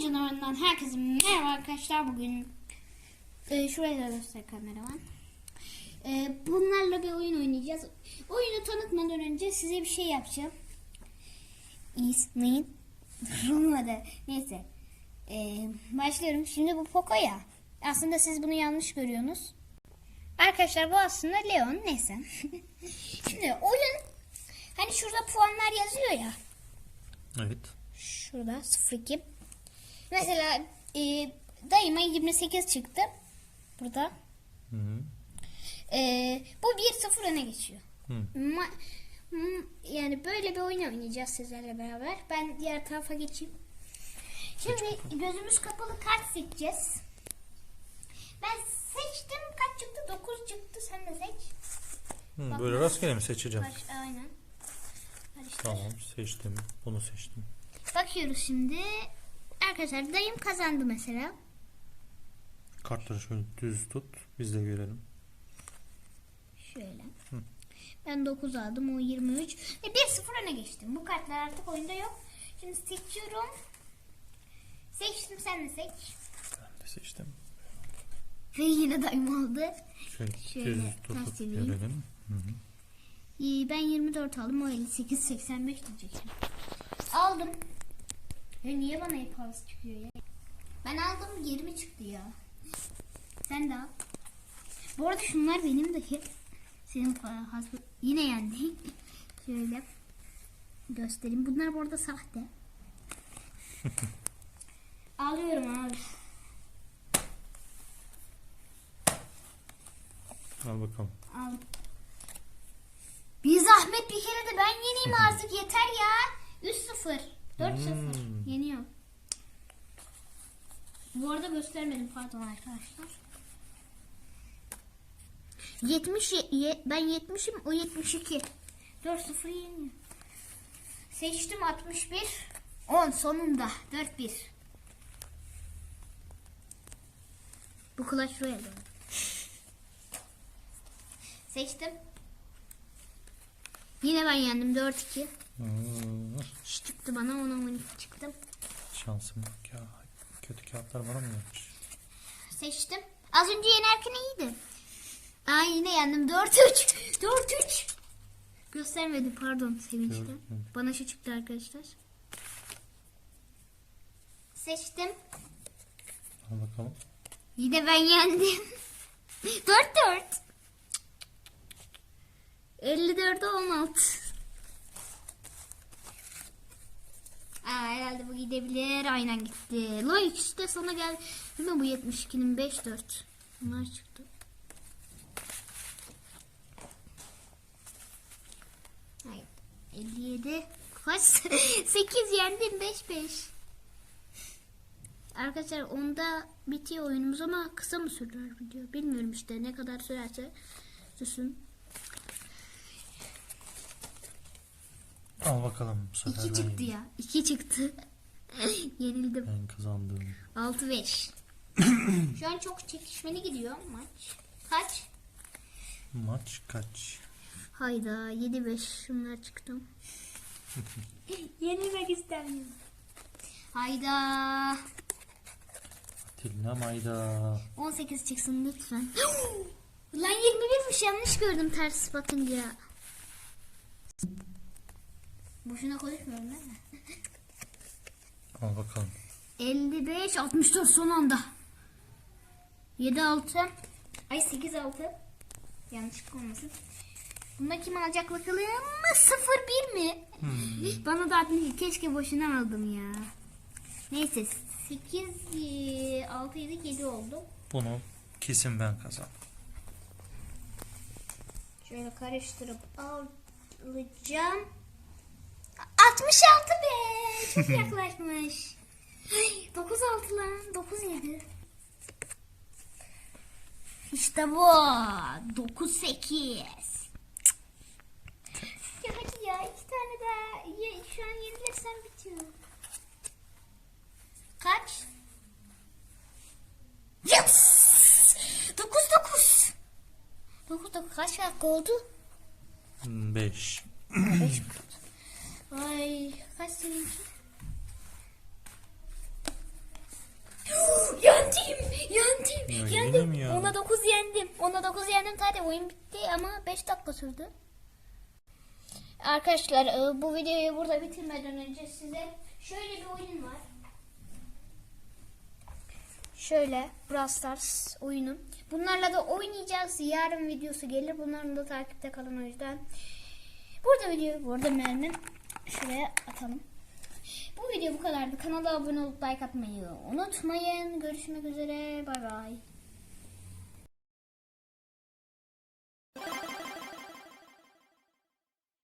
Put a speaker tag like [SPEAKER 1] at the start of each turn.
[SPEAKER 1] canavarından herkese merhaba arkadaşlar. Bugün e, şuraya da göster kameraman. E, bunlarla bir oyun oynayacağız. Oyunu tanıtmadan önce size bir şey yapacağım. İsmin olmadı. Neyse. E, başlıyorum. Şimdi bu Poco ya. Aslında siz bunu yanlış görüyorsunuz. Arkadaşlar bu aslında Leon. Neyse. Şimdi oyun hani şurada puanlar yazıyor ya.
[SPEAKER 2] Evet.
[SPEAKER 1] Şurada 02. Mesela e, dayıma 28 çıktı. Burada.
[SPEAKER 2] Hı hı.
[SPEAKER 1] E, bu 1-0 öne geçiyor.
[SPEAKER 2] Hı.
[SPEAKER 1] Ma- yani böyle bir oyun oynayacağız sizlerle beraber. Ben diğer tarafa geçeyim. Şimdi gözümüz kapalı kart seçeceğiz. Ben seçtim. Kaç çıktı? 9 çıktı. Sen de seç.
[SPEAKER 2] Hı,
[SPEAKER 1] Bak-
[SPEAKER 2] böyle rastgele mi seçeceğim?
[SPEAKER 1] Baş- aynen. Karıştır.
[SPEAKER 2] Tamam seçtim. Bunu seçtim.
[SPEAKER 1] Bakıyoruz şimdi. Arkadaşlar dayım kazandı mesela.
[SPEAKER 2] Kartları şöyle düz tut. Biz de görelim.
[SPEAKER 1] Şöyle. Ben 9 aldım. O 23. Ve 1-0 öne geçtim. Bu kartlar artık oyunda yok. Şimdi seçiyorum. Seçtim sen de seç.
[SPEAKER 2] Ben de seçtim.
[SPEAKER 1] Ve yine dayım aldı.
[SPEAKER 2] Şöyle,
[SPEAKER 1] Şöyle
[SPEAKER 2] düz tutup görelim. Hı hı.
[SPEAKER 1] Ben 24 aldım. O 58 85 diyecek. şimdi. Aldım. Ya niye bana hep az çıkıyor ya? Ben aldım 20 çıktı ya. Sen de al. Bu arada şunlar benim dahi. Senin pa- has- yine yendi. Şöyle göstereyim. Bunlar bu arada sahte. Alıyorum abi.
[SPEAKER 2] Al bakalım.
[SPEAKER 1] Al. Bir zahmet bir kere de ben yeneyim artık yeter ya. 3-0. 4-0.
[SPEAKER 2] Hmm.
[SPEAKER 1] Yeniyor. Bu arada göstermedim pardon arkadaşlar. 70 ye- ye- ben 70'im o 72. 4-0 yeniyor. Seçtim 61. 10 sonunda 4-1. Bu Clash Royale. Seçtim. Yine ben yendim 4-2.
[SPEAKER 2] Hı,
[SPEAKER 1] Çıktı bana 10 12 çıktım.
[SPEAKER 2] şansım yok ya. Kötü kağıtlar bana mı yapmış?
[SPEAKER 1] Seçtim. Az önce yenerken iyiydi. Aa yine yendim 4-3. 4-3. Göstermedim pardon sevinçten. Bana şu çıktı arkadaşlar. Seçtim.
[SPEAKER 2] Al bakalım.
[SPEAKER 1] Yine ben yendim. 4-4. 54'e 16. Aa, herhalde bu gidebilir. Aynen gitti. Lo ikisi de sana geldi. Değil mi bu 72'nin 5-4. Bunlar çıktı. Hayır. 57. Kaç? 8 yendim 5-5. Arkadaşlar onda bitiyor oyunumuz ama kısa mı sürer video bilmiyorum işte ne kadar sürerse sürsün.
[SPEAKER 2] Al bakalım. Bu sefer
[SPEAKER 1] 2
[SPEAKER 2] ben,
[SPEAKER 1] çıktı ya. 2 çıktı. Yenildim.
[SPEAKER 2] ben kazandım.
[SPEAKER 1] 6-5. Şu an çok çekişmeli gidiyor maç. Kaç?
[SPEAKER 2] Maç kaç?
[SPEAKER 1] Hayda 7-5 şunlar çıktım. Yenilmek istemiyorum. Hayda.
[SPEAKER 2] Atilla Mayda.
[SPEAKER 1] 18 çıksın lütfen. Lan 21'miş yanlış gördüm ters bakınca. Boşuna konuşmuyorum değil mi?
[SPEAKER 2] Al bakalım.
[SPEAKER 1] 55 64 son anda. 7 6 ay 8 6 yanlışlık olmasın. Bunda kim alacak bakalım? 0 1 mi? Bana da 60 keşke boşuna aldım ya. Neyse 8 6 7 7 oldu.
[SPEAKER 2] Bunu kesin ben kazandım.
[SPEAKER 1] Şöyle karıştırıp alacağım. 66 be. Çok yaklaşmış. 9 6 lan. 9 7. İşte bu. 9 8. Ya hadi ya iki tane daha. Ye, şu an yenilirsem bitiyor. Kaç? Yes! 9 9. 9 9 kaç dakika oldu?
[SPEAKER 2] 5.
[SPEAKER 1] Ay kaç seninki? yendim. Yendim.
[SPEAKER 2] Ya yine
[SPEAKER 1] yendim.
[SPEAKER 2] mi ya?
[SPEAKER 1] Ona 9 yendim. Ona 9 yendim. Zaten oyun bitti ama 5 dakika sürdü. Arkadaşlar e, bu videoyu burada bitirmeden önce size şöyle bir oyun var. Şöyle Brawl Stars oyunu. Bunlarla da oynayacağız. Yarın videosu gelir. Bunların da takipte kalın o yüzden. Burada video, burada mermi şuraya atalım. Bu video bu kadardı. Kanala abone olup like atmayı unutmayın. Görüşmek üzere. Bay bay.